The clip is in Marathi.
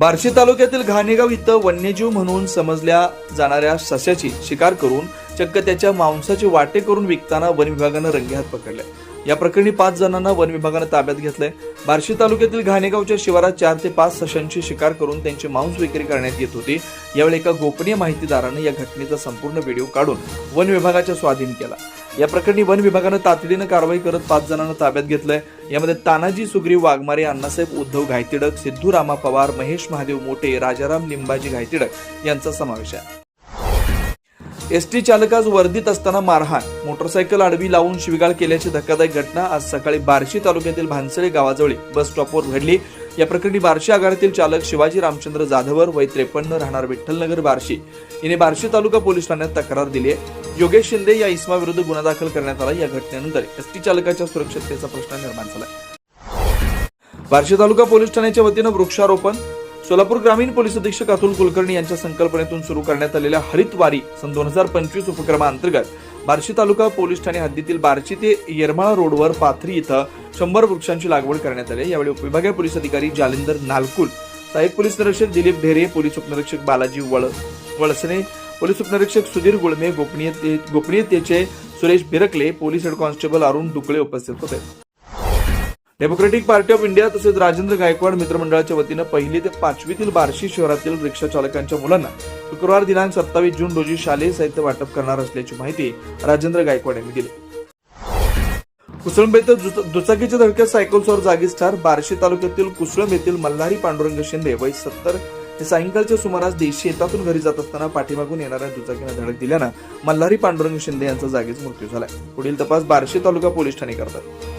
बार्शी तालुक्यातील घाणेगाव इथं वन्यजीव म्हणून समजल्या जाणाऱ्या सस्याची शिकार करून चक्क त्याच्या मांसाचे वाटे करून विकताना वन विभागानं रंगेहात पकडले. या प्रकरणी पाच जणांना वन विभागानं ताब्यात घेतलंय. बार्शी तालुक्यातील घाणेगावच्या शिवारात चार ते पाच सशांची शिकार करून त्यांची मांस विक्री करण्यात येत होती. यावेळी एका गोपनीय माहितीदारानं या घटनेचा संपूर्ण व्हिडिओ काढून वन विभागाच्या स्वाधीन केला. या प्रकरणी वन विभागानं तातडीनं कारवाई करत पाच जणांना ताब्यात घेतलंय. यामध्ये तानाजी सुग्रीव वाघमारे अण्णासाहेब उद्धव घायतिडक सिद्धू रामा पवार महेश महादेव मोटे राजाराम लिंबाजी घायतिडक यांचा समावेश आहे. एसटी चालकास वर्दीत असताना मारहाण. मोटरसायकल आडवी लावून शिवीगाळ केल्याची धक्कादायक घटना आज सकाळी बार्शी तालुक्यातील भानसळे गावाजवळी बस स्टॉपवर घडली. या प्रकरणी बार्शी आगारातील चालक शिवाजी रामचंद्र जाधवर वय त्रेपन्न राहणार विठ्ठलनगर बार्शी. याने बार्शी तालुका पोलीस ठाण्यात तक्रार दिली आहे योगेश शिंदे या इस्माविरुद्ध गुन्हा दाखल करण्यात आला. या घटनेनंतर एसटी चालकाच्या सुरक्षिततेचा प्रश्न निर्माण झाला. बार्शी तालुका पोलीस ठाण्याच्या वतीनं वृक्षारोपण सोलापूर ग्रामीण पोलीस अधीक्षक अतुल कुलकर्णी यांच्या संकल्पनेतून सुरू करण्यात आलेल्या हरितवारी सन दोन हजार पंचवीस उपक्रमाअंतर्गत बार्शी तालुका पोलीस ठाणे हद्दीतील बार्शी ते येरमाळा रोडवर पाथरी इथं शंभर वृक्षांची लागवड करण्यात आली यावेळी उपविभागीय पोलीस अधिकारी जालिंदर नालकुल साहेब पोलीस निरीक्षक दिलीप ढेरे पोलीस उपनिरीक्षक बालाजी वळ वळसने पोलीस उपनिरीक्षक सुधीर गुळमे गोपनीयते गोपनीयतेचे Suresh Birkale police head constable Arun Dukle उपस्थित होते. डेमोक्रेटिक पार्टी ऑफ इंडिया तसेच राजेंद्र गायकवाड मित्रमंडळाच्या वतीनं पहिली ते पाचवीतील बार्शी शहरातील रिक्षा चालकांच्या मुलांना शुक्रवार दिनांक सत्तावीस जून रोजी शालेय साहित्य वाटप करणार असल्याची माहिती राजेंद्र गायकवाड यांनी दिली. कुसळंब येथे दुचाकीच्या धडक्यात सायकलसवर जागीच ठार बार्शी तालुक्यातील कुसळंब येथील मल्हारी पांडुरंग शिंदे वय सत्तर हे सायंकाळच्या सुमारास देशी शेतातून घरी जात असताना पाठीमागून येणाऱ्या दुचाकीनं धडक दिल्यानं मल्हारी पांडुरंग शिंदे यांचा जागीच मृत्यू झाला पुढील तपास बार्शी तालुका पोलीस ठाणे करतात.